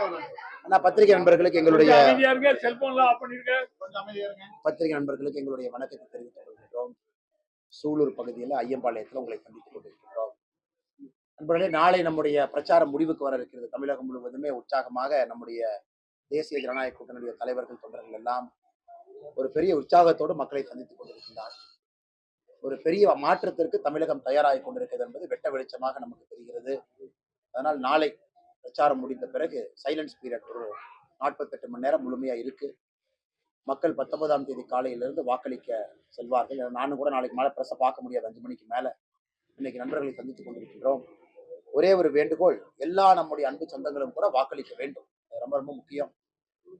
ஆனா பத்திரிகை நண்பர்களுக்கு எங்களுடைய பத்திரிகை நண்பர்களுக்கு எங்களுடைய வணக்கத்தை தெரிவித்துக் கொள்கின்றோம். சூலூர் பகுதியில் ஐயம்பாளையத்தில் உங்களை சந்தித்துக் கொண்டிருக்கின்றோம். நண்பர்களே நாளை நம்முடைய பிரச்சாரம் முடிவுக்கு வர இருக்கிறது தமிழகம் முழுவதுமே உற்சாகமாக நம்முடைய தேசிய ஜனநாயக கூட்டணியுடைய தலைவர்கள் தொண்டர்கள் எல்லாம் ஒரு பெரிய உற்சாகத்தோடு மக்களை சந்தித்துக் கொண்டிருக்கின்றார் ஒரு பெரிய மாற்றத்திற்கு தமிழகம் தயாராகி கொண்டிருக்கிறது என்பது வெட்ட வெளிச்சமாக நமக்கு தெரிகிறது. அதனால் நாளை பிரச்சாரம் முடிந்த பிறகு சைலன்ஸ் பீரியட் ஒரு நாற்பத்தெட்டு மணி நேரம் முழுமையா இருக்கு. மக்கள் பத்தொன்பதாம் தேதி காலையிலிருந்து வாக்களிக்க செல்வார்கள். நானும் கூட நாளைக்கு மேலே பிரச பார்க்க முடியாது. அஞ்சு மணிக்கு மேல இன்னைக்கு நண்பர்களை சந்தித்துக் கொண்டிருக்கின்றோம். ஒரே ஒரு வேண்டுகோள் எல்லா நம்முடைய அன்பு சொந்தங்களும் கூட வாக்களிக்க வேண்டும். ரொம்ப ரொம்ப முக்கியம்.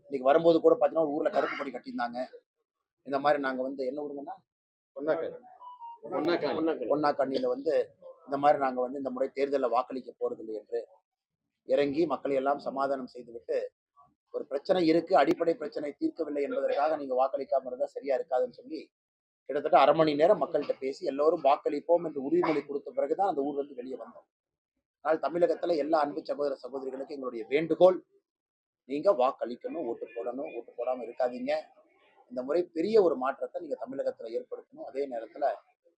இன்னைக்கு வரும்போது கூட பார்த்தீங்கன்னா ஊர்ல கருப்பு கொடி கட்டியிருந்தாங்க. இந்த மாதிரி நாங்க வந்து என்ன ஊருங்கன்னா ஒன்னா கண்ணியில வந்து இந்த மாதிரி நாங்க வந்து இந்த முறை தேர்தலில் வாக்களிக்க போறதில்லை என்று இறங்கி மக்களை எல்லாம் சமாதானம் செய்துவிட்டு ஒரு பிரச்சனை இருக்கு அடிப்படை பிரச்சனை தீர்க்கவில்லை என்பதற்காக நீங்க வாக்களிக்காம இருந்தா சரியா இருக்காதுன்னு சொல்லி கிட்டத்தட்ட அரை மணி நேரம் மக்கள்கிட்ட பேசி எல்லோரும் வாக்களிப்போம் என்று உறுதிமொழி கொடுத்த பிறகுதான் அந்த ஊர்ல இருந்து வெளியே வந்தோம். ஆனால் தமிழகத்துல எல்லா அன்பு சகோதர சகோதரிகளுக்கும் எங்களுடைய வேண்டுகோள் நீங்க வாக்களிக்கணும் ஓட்டு போடணும் ஓட்டு போடாம இருக்காதீங்க. இந்த முறை பெரிய ஒரு மாற்றத்தை நீங்க தமிழகத்துல ஏற்படுத்தணும். அதே நேரத்துல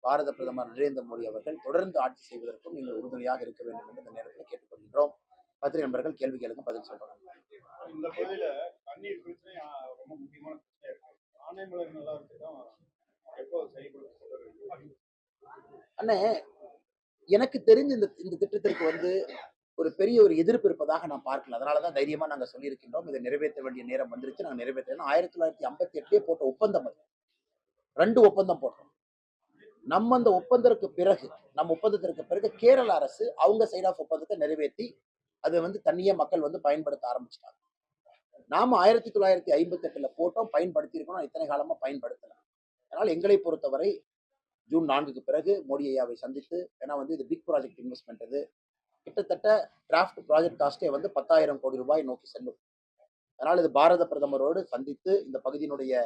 பாரத பிரதமர் நரேந்திர மோடி அவர்கள் தொடர்ந்து ஆட்சி செய்வதற்கும் நீங்கள் உறுதுணையாக இருக்க வேண்டும் என்று இந்த நேரத்தில் கேட்டுக்கொள்கின்றோம். பத்திரிகை நண்பர்கள் கேள்வி கேளுங்க பதில் சொல்றாங்க இந்த பகுதியில தண்ணீர் பிரச்சனை ரொம்ப முக்கியமான பிரச்சனையா இருக்கு. ஆனைமலர் நல்லா இருக்குதான் எப்போ செயல்படுத்த அண்ணே எனக்கு தெரிஞ்ச இந்த இந்த திட்டத்திற்கு வந்து ஒரு பெரிய ஒரு எதிர்ப்பு இருப்பதாக நான் பார்க்கல. அதனால தான் தைரியமா நாங்க சொல்லியிருக்கின்றோம். இதை நிறைவேற்ற வேண்டிய நேரம் வந்துருச்சு. நாங்க நிறைவேற்றணும் ஆயிரத்தி தொள்ளாயிரத்தி ஐம்பத்தி எட்டுலேயே போட்ட ஒப்பந்தம் அது. ரெண்டு ஒப்பந்தம் போட்டோம். நம்ம அந்த ஒப்பந்தத்திற்கு பிறகு நம்ம ஒப்பந்தத்திற்கு பிறகு கேரள அரசு அவங்க சைட் ஆஃப் ஒப்பந்தத்தை நிறைவேற்றி அதை வந்து தண்ணியே மக்கள் வந்து பயன்படுத்த ஆரம்பிச்சிட்டாங்க. நாம ஆயிரத்தி தொள்ளாயிரத்தி ஐம்பத்தி எட்டுல போட்டோம் பயன்படுத்தியிருக்கணும் இத்தனை காலமா பயன்படுத்தலாம் அதனால் எங்களை பொறுத்தவரை ஜூன் நான்குக்கு பிறகு மோடி ஐயாவை சந்தித்து ஏன்னா வந்து இது பிக் ப்ராஜெக்ட் இன்வெஸ்ட்மெண்ட் இது. கிட்டத்தட்ட டிராஃப்ட் ப்ராஜெக்ட் காஸ்டே வந்து பத்தாயிரம் கோடி ரூபாய் நோக்கி செல்லும். அதனால் இது பாரத பிரதமரோடு சந்தித்து இந்த பகுதியினுடைய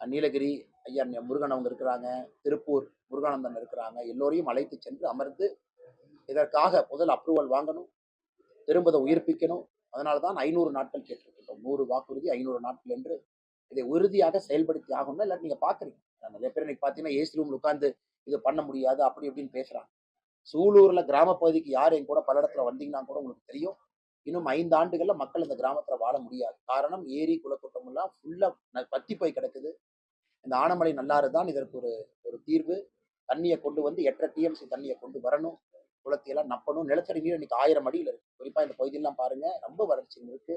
நீலகிரி ஐயா முருகன் அவங்க இருக்கிறாங்க திருப்பூர் முருகானந்தன் இருக்கிறாங்க எல்லோரையும் அழைத்து சென்று அமர்ந்து இதற்காக முதல் அப்ரூவல் வாங்கணும். திரும்ப அதை உயிர்ப்பிக்கணும். அதனால தான் ஐநூறு நாட்கள் கேட்டிருக்கின்றோம். நூறு வாக்குறுதி ஐநூறு நாட்கள் என்று இதை உறுதியாக செயல்படுத்தி ஆகணும்னா எல்லாரும் நீங்க பாக்குறீங்க. நிறைய பேர் இன்னைக்கு பார்த்தீங்கன்னா ஏசி ரூம்ல உட்காந்து இது பண்ண முடியாது அப்படி இப்படின்னு பேசுறாங்க. சூலூர்ல கிராம பகுதிக்கு யார் என் கூட பல இடத்துல வந்தீங்கன்னா கூட உங்களுக்கு தெரியும். இன்னும் ஐந்து ஆண்டுகள்ல மக்கள் இந்த கிராமத்துல வாழ முடியாது. காரணம் ஏரி குளக்கூட்டம் எல்லாம் ஃபுல்லா பத்தி போய் கிடக்குது. இந்த ஆனமலை நல்லாறு தான் இதற்கு ஒரு ஒரு தீர்வு. தண்ணியை கொண்டு வந்து எட்டரை டிஎம்சி தண்ணியை கொண்டு வரணும். குளத்தையெல்லாம் நப்பணும். நிலத்தடி நீர் இன்னைக்கு ஆயிரம் அடியில் இருக்கு. குறிப்பா இந்த பகுதியெல்லாம் பாருங்க ரொம்ப வறட்சி இருக்கு.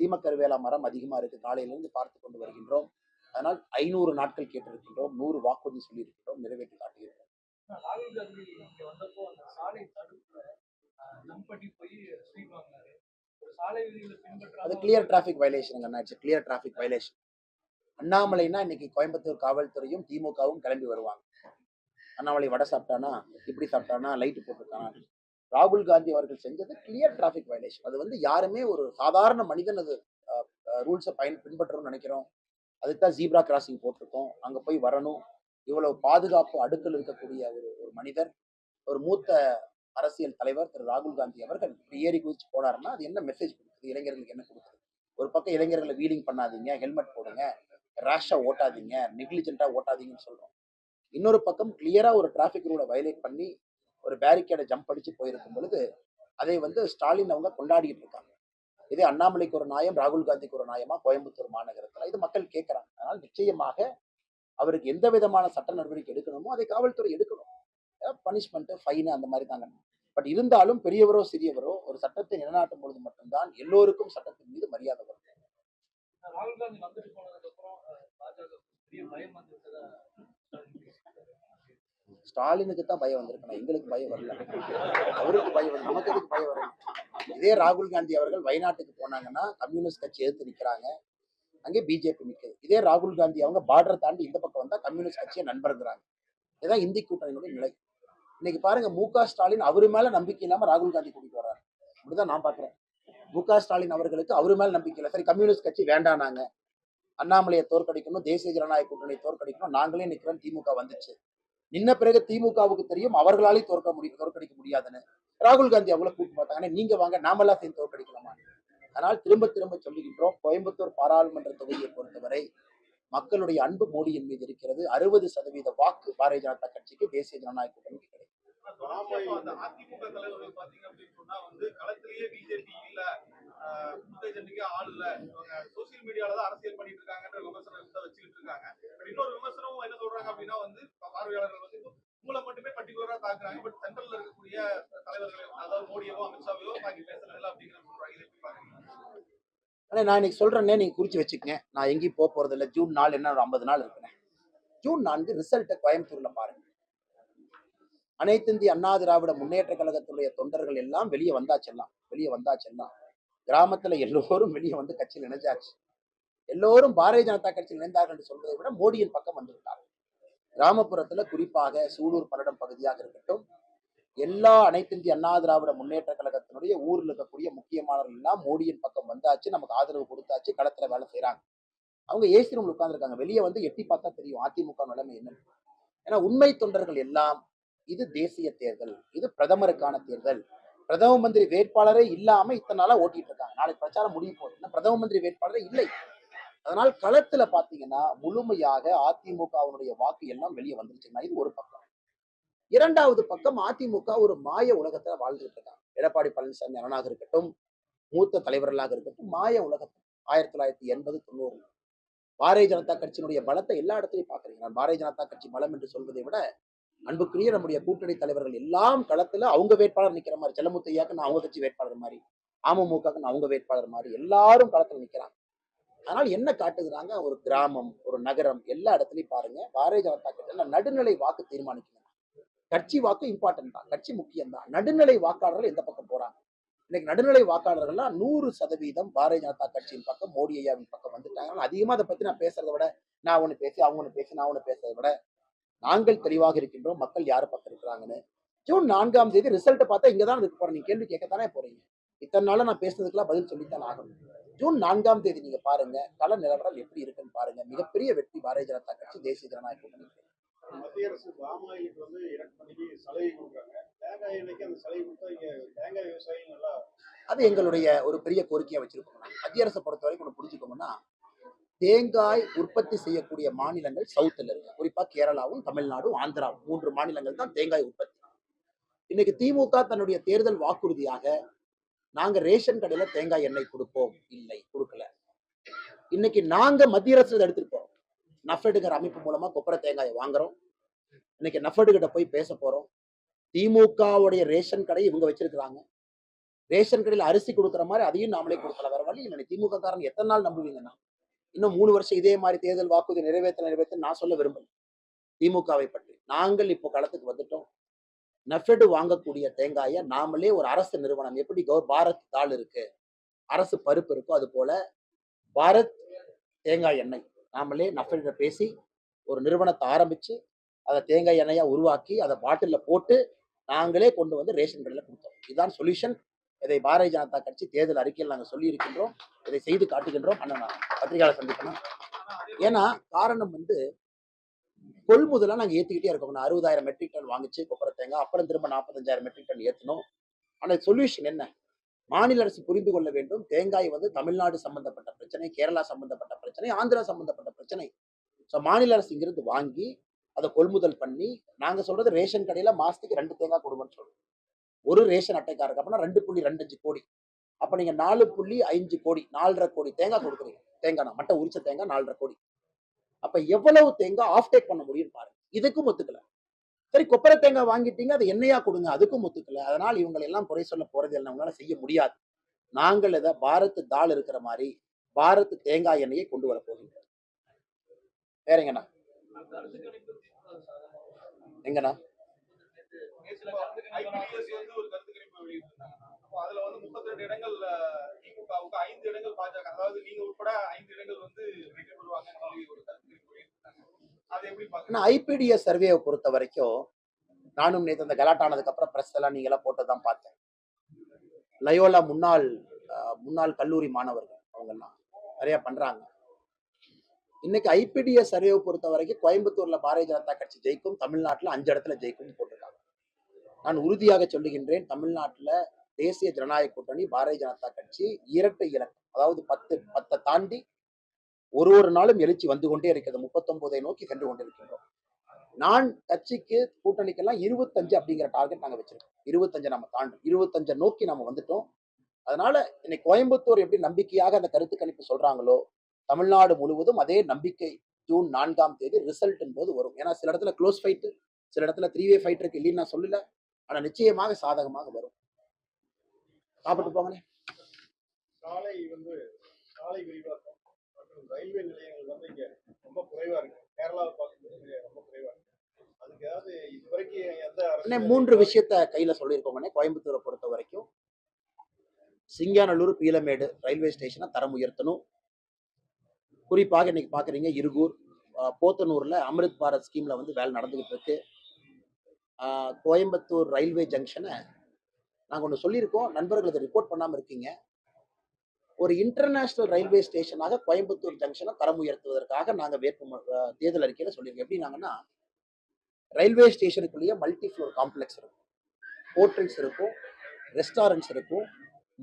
சீமக்கருவேலா மரம் அதிகமா இருக்கு. காலையில இருந்து பார்த்து கொண்டு வருகின்றோம். அதனால் ஐநூறு நாட்கள் கேட்டிருக்கின்றோம். நூறு வாக்குறுதி சொல்லியிருக்கின்றோம். நிறைவேற்றி காட்டுகிறோம். ராகுல் காந்தி இங்க வந்தப்போ அந்த சாலை தடுப்புல ஜம்ப் பண்ணி போய் ஸ்வீப் வாங்கினாரு ஒரு சாலை விதிகளை அது கிளியர் டிராஃபிக் வயலேஷன் அண்ணாச்சு கிளியர் டிராஃபிக் வயலேஷன் அண்ணாமலைனா இன்னைக்கு கோயம்புத்தூர் காவல்துறையும் திமுகவும் கிளம்பி வருவாங்க. அண்ணாமலை வடை சாப்பிட்டானா இப்படி சாப்பிட்டானா லைட் போட்டிருக்கானா? ராகுல் காந்தி அவர்கள் செஞ்சது கிளியர் டிராஃபிக் வயலேஷன் அது வந்து யாருமே ஒரு சாதாரண மனிதன் அது ரூல்ஸை பயன் பின்பற்றணும்னு நினைக்கிறோம். அதுக்கு தான் ஜீப்ரா கிராசிங் போட்டிருக்கோம். அங்கே போய் வரணும். இவ்வளவு பாதுகாப்பு அடுக்கில் இருக்கக்கூடிய ஒரு ஒரு மனிதர் ஒரு மூத்த அரசியல் தலைவர் திரு. ராகுல் காந்தி அவர்கள் இப்படி ஏறி குதிச்சு போனாருன்னா அது என்ன மெசேஜ் கொடுக்குது? இளைஞர்களுக்கு என்ன கொடுக்குது? ஒரு பக்கம் இளைஞர்களை வீலிங் பண்ணாதீங்க ஹெல்மெட் போடுங்க ரேஷாக ஓட்டாதீங்க நெக்லிஜென்ட்டாக ஓட்டாதீங்கன்னு சொல்கிறோம் இன்னொரு பக்கம் கிளியராக ஒரு டிராஃபிக் ரூலை வயலேட் பண்ணி ஒரு பேரிகேடை ஜம்ப் அடிச்சு போயிருக்கும் பொழுது அதை வந்து ஸ்டாலின் அவங்க கொண்டாடிட்டு இருக்காங்க. இதே அண்ணாமலைக்கு ஒரு நாயம் ராகுல் காந்திக்கு ஒரு நாயமா கோயம்புத்தூர் மாநகரத்தில். இது மக்கள் கேட்குறாங்க அதனால் நிச்சயமாக அவருக்கு எந்த விதமான சட்ட நடவடிக்கை எடுக்கணுமோ அதை காவல்துறை எடுக்கணும். பனிஷ்மெண்ட்டு ஃபைனு அந்த மாதிரி தாங்க. பட் இருந்தாலும் பெரியவரோ சிறியவரோ ஒரு சட்டத்தை நிலைநாட்டும் பொழுது மட்டும்தான் எல்லோருக்கும் சட்டத்தின் மீது மரியாதை வரும். ராகுல் காந்தி வந்துட்டு போனதுக்கு அப்புறம் பாஜக பெரிய பயம் வந்துட்டதா ஸ்டாலினுக்கு தான் பயம் வந்திருக்கு. எங்களுக்கு பயம் வரல. அவருக்கு பயம் வரும் நமக்கு எதுக்கு பயம் வரும்? இதே ராகுல் காந்தி அவர்கள் வயநாட்டுக்கு போனாங்கன்னா கம்யூனிஸ்ட் கட்சி எதிர்த்து நிக்கிறாங்க. அங்கே பிஜேபி நிற்குது இதே ராகுல் காந்தி அவங்க பார்டர் தாண்டி இந்த பக்கம் வந்தா கம்யூனிஸ்ட் கட்சியை நண்பருங்கிறாங்க. இதுதான் இந்தி கூட்டணியினுடைய நிலை. இன்னைக்கு பாருங்க மு க ஸ்டாலின் அவரு மேல நம்பிக்கை இல்லாம ராகுல் காந்தி கூட்டிட்டு வர்றாரு. அப்படிதான் நான் பாக்குறேன் மு க ஸ்டாலின் அவர்களுக்கு அவரு மேல நம்பிக்கை இல்லை. சரி கம்யூனிஸ்ட் கட்சி வேண்டானாங்க. அண்ணாமலையை தோற்கடிக்கணும் தேசிய ஜனநாயக கூட்டணியை தோற்கடிக்கணும். நாங்களே நிற்கிறோம் திமுக வந்துச்சு. நின்ன பிறகு திமுகவுக்கு தெரியும் அவர்களாலே தோற்க முடியும் தோற்கடிக்க முடியாதுன்னு. ராகுல் காந்தி அவங்கள கூப்பிட்டு பார்த்தாங்க. நீங்க வாங்க நாமெல்லாம் சேர்ந்து தோற்கடிக்கலாமா? அதனால் திரும்ப திரும்ப சொல்லுகின்றோம். கோயம்புத்தூர் பாராளுமன்ற தொகுதியை பொறுத்தவரை மக்களுடைய அன்பு மோடியின் மீது இருக்கிறது. அறுபது சதவீத வாக்கு பாரதிய ஜனதா கட்சிக்கு தேசிய ஜனநாயக கூட்டணிக்கு கிடைக்கும். அதிமுக தலைவர்கள் பாத்தீங்க அப்படின்னு சொன்னா வந்து களத்திலேயே பிஜேபி இல்ல. ஆஹ் ஆள் இல்ல. இவங்க சோசியல் மீடியால தான் அரசியல் பண்ணிட்டு இருக்காங்கன்ற விமர்சனம் தான் வச்சுக்கிட்டு இருக்காங்க. பட் இன்னொரு விமர்சனம் என்ன சொல்றாங்க அப்படின்னா வந்து பார்வையாளர்கள் வந்து உங்களை மட்டுமே பர்டிகுலரா தாக்குறாங்க பட் சென்ட்ரல்ல இருக்கக்கூடிய தலைவர்கள் அதாவது மோடியவோ அமித்ஷாவையோ தாக்கி பேசுறதில்ல அப்படிங்கிற சொல்றாங்க. இதை எப்படி பாக்குறீங்க நான் இன்னைக்கு சொல்றேன்னே நீங்க குறிச்சு வச்சுக்கங்க. நான் எங்கேயும் போக போறது இல்லை. ஜூன் நாலு என்ன ஒரு ஐம்பது நாள் இருக்கிறேன் ஜூன் நான்கு ரிசல்ட்டை கோயம்புத்தூர்ல பாருங்க. அனைத்து இந்திய அண்ணா திராவிட முன்னேற்ற கழகத்துடைய தொண்டர்கள் எல்லாம் வெளியே வந்தாச்செல்லாம் வெளியே வந்தாச்செல்லாம் கிராமத்துல எல்லோரும் வெளியே வந்து கட்சியில் இணைஞ்சாச்சு. எல்லோரும் பாரதிய ஜனதா கட்சியில் இணைந்தார்கள் என்று சொல்வதை விட மோடியின் பக்கம் வந்து கிராமப்புறத்துல குறிப்பாக சூலூர் பல்லடம் பகுதியாக இருக்கட்டும் எல்லா அனைத்திந்திய அண்ணா திராவிட முன்னேற்ற கழகத்தினுடைய ஊரில் இருக்கக்கூடிய முக்கியமானவர்கள் எல்லாம் மோடியின் பக்கம் வந்தாச்சு நமக்கு ஆதரவு கொடுத்தாச்சு களத்துல வேலை செய்யறாங்க அவங்க ஏசி ரூம்ல உட்கார்ந்துருக்காங்க. வெளியே வந்து எட்டி பார்த்தா தெரியும் அதிமுக நிலைமை என்ன ஏன்னா உண்மை தொண்டர்கள் எல்லாம் இது தேசிய தேர்தல் இது பிரதமருக்கான தேர்தல். பிரதம மந்திரி வேட்பாளரே இல்லாம இத்தனை நாளா ஓட்டிட்டு இருக்காங்க. நாளைக்கு பிரச்சாரம் முடிய போகுது. பிரதம மந்திரி வேட்பாளரே இல்லை. அதனால் களத்துல பாத்தீங்கன்னா முழுமையாக அதிமுகவினுடைய வாக்கு எல்லாம் வெளியே வந்துருச்சுன்னா இது ஒரு பக்கம். இரண்டாவது பக்கம் அதிமுக ஒரு மாய உலகத்துல வாழ்ந்துட்டு இருக்காங்க. எடப்பாடி பழனிசாமி அண்ணனாக இருக்கட்டும் மூத்த தலைவர்களாக இருக்கட்டும் மாய உலகத்தில். ஆயிரத்தி தொள்ளாயிரத்தி எண்பது தொண்ணூறு. பாரதிய ஜனதா கட்சியினுடைய பலத்தை எல்லா இடத்துலையும் பாக்குறீங்க நான் பாரதிய ஜனதா கட்சி பலம் என்று சொல்வதை விட அன்புக்குரிய நம்முடைய கூட்டணி தலைவர்கள் எல்லாம் களத்துல அவங்க வேட்பாளர் நிக்கிற மாதிரி செல்லமுத்தையாக்கு நான் அவங்க கட்சி வேட்பாளர் மாதிரி அமமுகக்கு நான் அவங்க வேட்பாளர் மாதிரி எல்லாரும் களத்துல நிக்கிறாங்க. அதனால் என்ன காட்டுகிறாங்க? ஒரு கிராமம் ஒரு நகரம் எல்லா இடத்துலயும் பாருங்க பாரதிய ஜனதா கட்சியில நடுநிலை வாக்கு தீர்மானிக்கணும் கட்சி வாக்கு இம்பார்ட்டன்ட் தான் கட்சி முக்கியம் தான். நடுநிலை வாக்காளர்கள் எந்த பக்கம் போறாங்க? இன்னைக்கு நடுநிலை வாக்காளர்கள்லாம் நூறு சதவீதம் பாரதிய ஜனதா கட்சியின் பக்கம் மோடி ஐயாவின் பக்கம் வந்துட்டாங்க. அதனால அதிகமா அதை பத்தி நான் பேசுறதை விட நான் ஒண்ணு பேசி அவங்க ஒண்ணு பேசி நான் ஒண்ணு பேசுறதை விட நாங்கள் தெளிவாக இருக்கின்றோம். மக்கள் யார் பக்கம் இருக்கிறாங்கன்னு ஜூன் நான்காம் தேதி ரிசல்ட்டை பார்த்தா இங்க தான் இருக்க போறேன். நீங்க கேள்வி கேட்கத்தானே போறீங்க. இத்தனை நாளா நான் பேசுனதுக்கெல்லாம் பதில் சொல்லித்தான் ஆகணும். ஜூன் நான்காம் தேதி நீங்க பாருங்க. கள நிலவரம் எப்படி இருக்குன்னு பாருங்க. மிகப்பெரிய வெற்றி பாரதிய ஜனதா கட்சி தேசிய ஜனநாயக கூட்டணி. மத்திய அரசு பாமாயிலுக்கு வந்து இறக்குமதிக்கு சலுகை கொடுக்குறாங்க. தேங்காய் எண்ணெய்க்கு அந்த சலுகை கொடுத்தா இங்க தேங்காய் விவசாயிகள் நல்லா அது எங்களுடைய ஒரு பெரிய கோரிக்கையா வச்சிருக்கோம். மத்திய அரசை பொறுத்த வரைக்கும் ஒண்ணு புரிஞ்சுக்கோங்கன்னா தேங்காய் உற்பத்தி செய்யக்கூடிய மாநிலங்கள் சவுத்துல இருக்கு. குறிப்பா கேரளாவும் தமிழ்நாடும் ஆந்திராவும் மூன்று மாநிலங்கள் தான் தேங்காய் உற்பத்தி. இன்னைக்கு திமுக தன்னுடைய தேர்தல் வாக்குறுதியாக நாங்க ரேஷன் கடையில தேங்காய் எண்ணெய் கொடுப்போம். இல்லை கொடுக்கல. இன்னைக்கு நாங்க மத்திய அரசு இதை எடுத்துட்டு போறோம். நஃபெடுங்கிற அமைப்பு மூலமா கொப்பரை தேங்காயை வாங்குறோம். இன்னைக்கு நஃபெடு கிட்ட போய் பேச போறோம். திமுகவுடைய ரேஷன் கடை இவங்க வச்சிருக்கிறாங்க. ரேஷன் கடையில் அரிசி கொடுக்குற மாதிரி அதையும் நாமளே கொடுக்கல. வேற வழி இல்லை. திமுக காரன் எத்தனை நாள் நம்புவீங்கன்னா? இன்னும் மூணு வருஷம் இதே மாதிரி தேர்தல் வாக்குறுதி நிறைவேற்ற நிறைவேற்ற நான் சொல்ல விரும்பல. திமுகவை பற்றி. நாங்கள் இப்போ களத்துக்கு வந்துட்டோம். நெஃபெடு வாங்கக்கூடிய தேங்காயை நாமளே ஒரு அரசு நிறுவனம் எப்படி கௌ- பாரத் தாள் இருக்கு அரசு பருப்பு இருக்கோ அது போல பாரத் தேங்காய் எண்ணெய். நாமளே நஃபெட பேசி ஒரு நிறுவனத்தை ஆரம்பிச்சு அதை தேங்காய் எண்ணெயாக உருவாக்கி அதை பாட்டிலில் போட்டு நாங்களே கொண்டு வந்து ரேஷன் கடையில் கொடுத்தோம். இதுதான் சொல்யூஷன். இதை பாரதிய ஜனதா கட்சி தேர்தல் அறிக்கையில் நாங்கள் சொல்லி இருக்கின்றோம் இதை செய்து காட்டுகின்றோம் அண்ணன் பத்திரிகையாளர் சந்திக்கணும் ஏன்னா காரணம் வந்து கொள்முதலா நாங்க ஏற்றிக்கிட்டே இருக்கோம். நான் அறுபதாயிரம் மெட்ரிக் டன் வாங்கிச்சு கொப்பரை தேங்காய் அப்புறம் திரும்ப நாற்பத்தஞ்சாயிரம் மெட்ரிக் டன் ஏத்தணும். ஆனால் சொல்யூஷன் என்ன? மாநில அரசு புரிந்து கொள்ள வேண்டும். தேங்காய் வந்து தமிழ்நாடு சம்பந்தப்பட்ட பிரச்சனை கேரளா சம்பந்தப்பட்ட பிரச்சனை ஆந்திரா சம்பந்தப்பட்ட பிரச்சனை. ஸோ மாநில அரசு இங்கிருந்து வாங்கி அதை கொள்முதல் பண்ணி நாங்க சொல்றது ரேஷன் கடையில மாசத்துக்கு ரெண்டு தேங்காய் கொடுங்கன்னு சொல்றோம். ஒரு ரேஷன் அட்டைக்காரருக்கு அப்படின்னா ரெண்டு புள்ளி ரெண்டு அஞ்சு கோடி. அப்ப நீங்க நாலு புள்ளி அஞ்சு கோடி நாலரை கோடி தேங்காய் கொடுக்குறீங்க. தேங்காய் நான் மட்டை உரிச்ச தேங்காய் நாலரை கோடி. அப்ப எவ்வளவு தேங்காய் ஆஃப் டேக் பண்ண முடியும் பாருங்க. இதுக்கும் ஒத்துக்கல. சரி கொப்பரை தேங்காய் வாங்கிட்டீங்க அதை எண்ணெயா கொடுங்க அதுக்கும் ஒத்துக்கல. அதனால் இவங்களை எல்லாம் குறை சொல்ல போறது இல்லை உங்களால செய்ய முடியாது. நாங்கள் இதை பாரத் தாள் இருக்கிற மாதிரி பாரத் தேங்காய் எண்ணெயை கொண்டு வர போகின்றோம் வேறங்கண்ணா எங்கண்ணா? ஐபிஎஸ் வந்து ஒரு கருத்து கணிப்பு வெளியிட்டிருந்தாங்க அப்போ அதுல வந்து முப்பத்தி ரெண்டு இடங்கள் திமுகவுக்கு ஐந்து இடங்கள் பாஜக. அதாவது நீங்க உட்பட ஐந்து இடங்கள் வந்து வெற்றி பெறுவாங்கன்னு சொல்லி ஒரு கருத்து கணிப்பு வெளியிட்டிருந்தாங்க அதை எப்படி ஆனா பாக்குறீங்க ஐபிடிஎஸ் சர்வேவை பொறுத்த வரைக்கும் நானும் நேற்று அந்த கலாட்டானதுக்கு அப்புறம் பிரஸ் எல்லாம் நீங்க எல்லாம் போட்டதான் பார்த்தேன். லயோலா முன்னாள் முன்னாள் கல்லூரி மாணவர்கள் அவங்க எல்லாம் நிறைய பண்றாங்க. இன்னைக்கு ஐபிடிஎஸ் சர்வேவை பொறுத்த வரைக்கும் கோயம்புத்தூர்ல பாரதிய ஜனதா கட்சி ஜெயிக்கும் தமிழ்நாட்டுல அஞ்சு இடத்துல ஜெயிக்கும் போட்டிருக்காங்க. நான் உறுதியாக சொல்லுகின்றேன் தமிழ்நாட்டில் தேசிய ஜனநாயக கூட்டணி பாரதிய ஜனதா கட்சி இரட்டை இலக்கம் அதாவது பத்து பத்தை தாண்டி ஒரு ஒரு நாளும் எழுச்சி வந்து கொண்டே இருக்கிறது. முப்பத்தொன்பதை நோக்கி சென்று கொண்டிருக்கின்றோம். நான் கட்சிக்கு கூட்டணிக்கெல்லாம் இருபத்தஞ்சு அப்படிங்கிற டார்கெட் நாங்கள் வச்சிருக்கோம். இருபத்தஞ்சு நம்ம தாண்டும் இருபத்தஞ்சை நோக்கி நம்ம வந்துட்டோம். அதனால இன்னைக்கு கோயம்புத்தூர் எப்படி நம்பிக்கையாக அந்த கருத்து கணிப்பு சொல்றாங்களோ தமிழ்நாடு முழுவதும் அதே நம்பிக்கை ஜூன் நான்காம் தேதி ரிசல்ட் போது வரும். ஏன்னா சில இடத்துல க்ளோஸ் ஃபைட்டு சில இடத்துல த்ரீ வே ஃபைட் இருக்கு இல்லைன்னு நான் சொல்லல. ஆனா நிச்சயமாக சாதகமாக வரும். சாப்பிட்டு போங்கண்ணே. சாலை வந்து சாலை விரிவாக்கம் மற்றும் ரயில்வே நிலையங்கள் வந்து இங்க ரொம்ப குறைவா இருக்கு. கேரளாவை பார்க்கும்போது ரொம்ப குறைவா இருக்கு. அதுக்கு ஏதாவது இது வரைக்கும் எந்த மூன்று விஷயத்த கையில சொல்லியிருக்கோங்கண்ணே. கோயம்புத்தூரை பொறுத்த வரைக்கும். சிங்காநல்லூர் பீலமேடு ரயில்வே ஸ்டேஷனை தரம் உயர்த்தணும். குறிப்பாக இன்னைக்கு பாக்குறீங்க இருகூர் போத்தனூர்ல அமிர்த் பாரத் ஸ்கீம்ல வந்து வேலை நடந்துகிட்டு இருக்கு. கோயம்புத்தூர் ரயில்வே ஜங்ஷனை நாங்கள் ஒன்று சொல்லியிருக்கோம். நண்பர்கள் அதை ரிப்போர்ட் பண்ணாமல் இருக்கீங்க. ஒரு இன்டர்நேஷ்னல் ரயில்வே ஸ்டேஷனாக கோயம்புத்தூர் ஜங்ஷனை தரம் உயர்த்துவதற்காக நாங்கள் வேட்பு தேர்தல் அறிக்கையில் சொல்லியிருக்கோம். எப்படின்னாங்கன்னா ரயில்வே ஸ்டேஷனுக்குள்ளேயே மல்டி ஃப்ளோர் காம்ப்ளெக்ஸ் இருக்கும். ஹோட்டல்ஸ் இருக்கும் ரெஸ்டாரண்ட்ஸ் இருக்கும்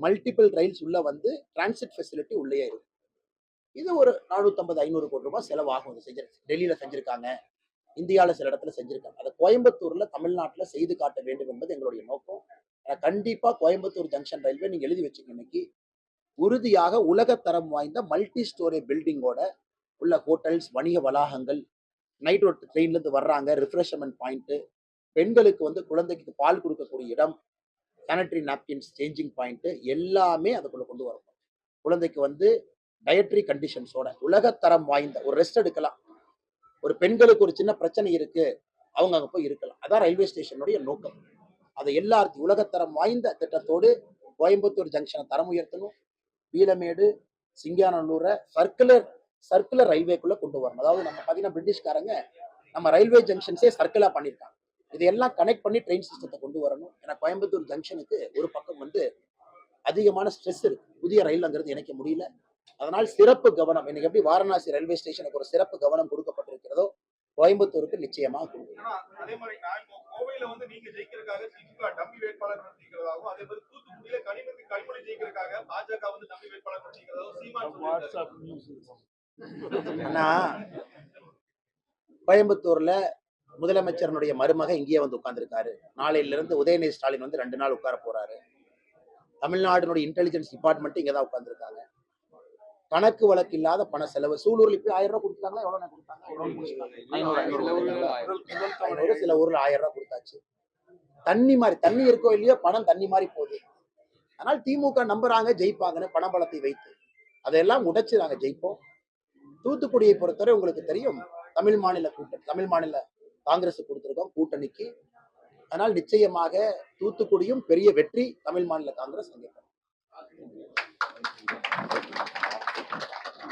மல்டிபிள் ரயில்ஸ் உள்ளே வந்து டிரான்சிட் ஃபெசிலிட்டி உள்ளேயே இருக்கும். இது ஒரு நானூற்றம்பது ஐநூறு கோடி ரூபாய் செலவாகும். இது செஞ்சு டெல்லியில் செஞ்சுருக்காங்க. இந்தியாவில் சில இடத்துல செஞ்சுருக்காங்க. அதை கோயம்புத்தூரில் தமிழ்நாட்டில் செய்து காட்ட வேண்டும் என்பது எங்களுடைய நோக்கம். ஆனால் கண்டிப்பாக கோயம்புத்தூர் ஜங்ஷன் ரயில்வே நீங்கள் எழுதி வச்சுங்க இன்னைக்கு. உறுதியாக உலகத்தரம் வாய்ந்த மல்டி ஸ்டோரி பில்டிங்கோட உள்ள ஹோட்டல்ஸ் வணிக வளாகங்கள் நைட் ஒரு ட்ரெயின்லேருந்து வர்றாங்க ரிஃப்ரெஷ்மெண்ட் பாயிண்ட்டு பெண்களுக்கு வந்து குழந்தைக்கு பால் கொடுக்கக்கூடிய இடம் சானிட்டரி நாப்கின்ஸ் சேஞ்சிங் பாயிண்ட்டு எல்லாமே அதுக்குள்ளே கொண்டு வரணும். குழந்தைக்கு வந்து டயட்ரி கண்டிஷன்ஸோட உலகத்தரம் வாய்ந்த ஒரு ரெஸ்ட் எடுக்கலாம். ஒரு பெண்களுக்கு ஒரு சின்ன பிரச்சனை இருக்கு அவங்க அங்கே போய் இருக்கலாம். அதான் ரயில்வே ஸ்டேஷனுடைய நோக்கம். அதை எல்லாத்தையும் உலகத்தரம் வாய்ந்த திட்டத்தோடு கோயம்புத்தூர் ஜங்ஷனை தரம் உயர்த்தணும். பீலமேடு சிங்கானல்லூரை சர்க்குலர் சர்க்குலர் ரயில்வேக்குள்ளே கொண்டு வரணும். அதாவது நம்ம பார்த்தீங்கன்னா பிரிட்டிஷ்காரங்க நம்ம ரயில்வே ஜங்ஷன்ஸே சர்க்கிளாக பண்ணியிருக்காங்க இதையெல்லாம் கனெக்ட் பண்ணி ட்ரெயின் சிஸ்டத்தை கொண்டு வரணும். ஏன்னா கோயம்புத்தூர் ஜங்ஷனுக்கு ஒரு பக்கம் வந்து அதிகமான ஸ்ட்ரெஸ் இருக்கு. புதிய ரயில் அங்கிருந்து இணைக்க முடியல. அதனால் சிறப்பு கவனம் இன்னைக்கு எப்படி வாரணாசி ரயில்வே ஸ்டேஷனுக்கு ஒரு சிறப்பு கவனம் கொடுக்கப்பட்டிருக்கிறதோ கோயம்புத்தூருக்கு நிச்சயமாக அதே மாதிரி கோவையில வந்து நீங்க ஜெயிக்கிறதுக்காக திமுக டம்மி வேட்பாளர் நிறுத்திக்கிறதாகவும் அதே மாதிரி தூத்துக்குடியில கனிமொழி கனிமொழி ஜெயிக்கிறதுக்காக பாஜக வந்து டம்மி வேட்பாளர் நிறுத்திக்கிறதாகவும் சீமான் சொல்லியிருக்காரு. வாட்ஸ்அப் நியூஸ் ஆனா கோயம்புத்தூர்ல முதலமைச்சரனுடைய மருமக இங்கேயே வந்து உட்கார்ந்திருக்காரு. நாளையில இருந்து உதயநிதி ஸ்டாலின் வந்து ரெண்டு நாள் உட்கார போறாரு. தமிழ்நாடுனுடைய இன்டெலிஜென்ஸ் டிபார்ட்மெண்ட் இங்க தான் உட்கார்ந்திருக்காங்க. கணக்கு வழக்கு இல்லாத பண செலவு. சூலூர்ல இப்ப ஆயிரம் ரூபாய் கொடுத்தாங்களா? எவ்வளவு கொடுத்தாங்க? சில ஊர்ல ஆயிரம் ரூபாய் கொடுத்தாச்சு. தண்ணி மாதிரி தண்ணி இருக்கோ இல்லையோ பணம் தண்ணி மாதிரி போகுது. அதனால் திமுக நம்புறாங்க ஜெயிப்பாங்கன்னு பணபலத்தை வைத்து. அதையெல்லாம் உடைச்சு நாங்க ஜெயிப்போம். தூத்துக்குடியை பொறுத்தவரை உங்களுக்கு தெரியும் தமிழ் மாநில கூட்டணி தமிழ் மாநில காங்கிரஸ் கொடுத்திருக்கோம் கூட்டணிக்கு. அதனால் நிச்சயமாக தூத்துக்குடியும் பெரிய வெற்றி தமிழ் மாநில காங்கிரஸ் அங்கே.